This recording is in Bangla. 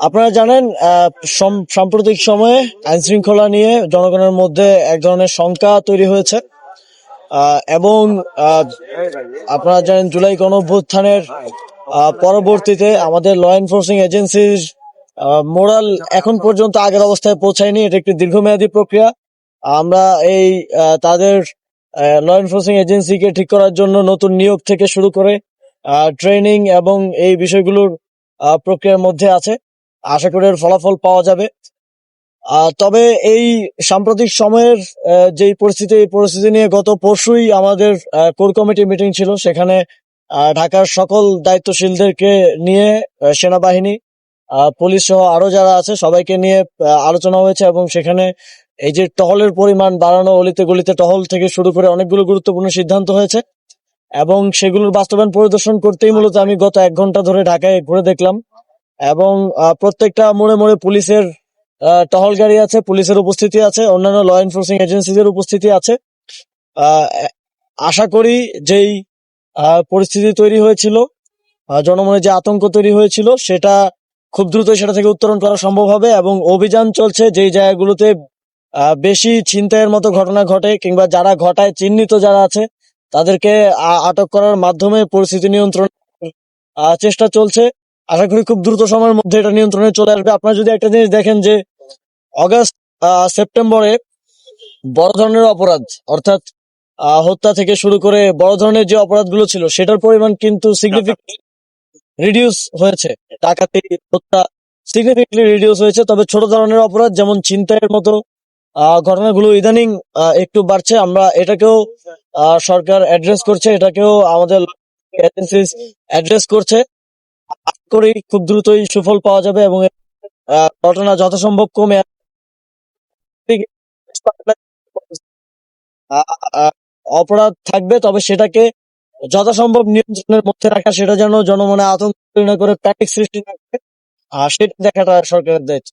আপনারা জানেন সম- সাম্প্রতিক সময়ে আইন শৃঙ্খলা নিয়ে জনগণের মধ্যে এক ধরনের শঙ্কা তৈরি হয়েছে। এবং আপনারা জানেন জুলাই গণ অভ্যুত্থানের আহ, পরবর্তীতে আমাদের ল এনফোর্সিং এজেন্সির মোরাল এখন পর্যন্ত আগের অবস্থায় পৌঁছায়নি। এটা একটি দীর্ঘমেয়াদী প্রক্রিয়া। আমরা এই তাদের ল এনফোর্সিং এজেন্সিকে ঠিক করার জন্য নতুন নিয়োগ থেকে শুরু করে ট্রেনিং এবং এই বিষয়গুলোর প্রক্রিয়ার মধ্যে আছে। আশা করি ফলাফল পাওয়া যাবে। তবে এই সাম্প্রতিক সময়ের যেই পরিস্থিতি, এই পরিস্থিতি নিয়ে গত পরশুই আমাদের কোর কমিটি মিটিং ছিল। সেখানে ঢাকার সকল দায়িত্বশীলদেরকে নিয়ে সেনাবাহিনী পুলিশ সহ আরও যারা আছে সবাইকে নিয়ে আলোচনা হয়েছে এবং সেখানে এই যে টহলের পরিমাণ বাড়ানো, অলিতে গলিতে টহল থেকে শুরু করে অনেকগুলো গুরুত্বপূর্ণ সিদ্ধান্ত হয়েছে এবং সেগুলোর বাস্তবায়ন পরিদর্শন করতেই মূলত আমি গত এক ঘণ্টা ধরে ঢাকায় ঘুরে দেখলাম। এবং প্রত্যেকটা মোড়ে মোড়ে পুলিশের টহল গাড়ি আছে, পুলিশের উপস্থিতি আছে, অন্যান্য ল এনফোর্সিং এজেন্সিদের উপস্থিতি আছে। আশা করি যেই পরিস্থিতি তৈরি হয়েছিল জনমনে যে আতঙ্ক তৈরি হয়েছিল, সেটা খুব দ্রুত সেটা থেকে উত্তরণ করা সম্ভব হবে এবং অভিযান চলছে যেই জায়গাগুলোতে বেশি ছিনতাইয়ের মতো ঘটনা ঘটে কিংবা যারা ঘটায়, চিহ্নিত যারা আছে, তাদেরকে আটক করার মাধ্যমে পরিস্থিতি নিয়ন্ত্রণ চেষ্টা চলছে। আশা করি খুব দ্রুত সময়ের মধ্যে এটা নিয়ন্ত্রণে চলে আসবে। আপনারা যদি একটা জিনিস দেখেন যে, অগাস্ট সেপ্টেম্বরে বড় ধরনের অপরাধ, অর্থাৎ হত্যা থেকে শুরু করে বড় ধরনের যে অপরাধগুলো ছিল, সেটার পরিমাণ কিন্তু সিগনিফিকেন্ট রিডিউস হয়েছে। ডাকাতি, হত্যা সিগনিফিকেন্টলি রিডিউস হয়েছে। তবে ছোট ধরনের অপরাধ, যেমন ছিনতাইয়ের মতো ঘটনাগুলো ইদানিং একটু বাড়ছে। আমরা এটাকেও সরকার অ্যাড্রেস করছে, এটাকেও আমাদের এজেন্সিস অ্যাড্রেস করছে। আশা করি খুব দ্রুতই সুফল পাওয়া যাবে এবং ঘটনা যথাসম্ভব কমে অপরাধ থাকবে, তবে সেটাকে যথাসম্ভব নিয়ন্ত্রণের মধ্যে রাখা, সেটা যেন জনমনে আতঙ্ক করে প্যানিক সৃষ্টি না করে আর সেটা দেখাটা সরকারের দায়িত্ব।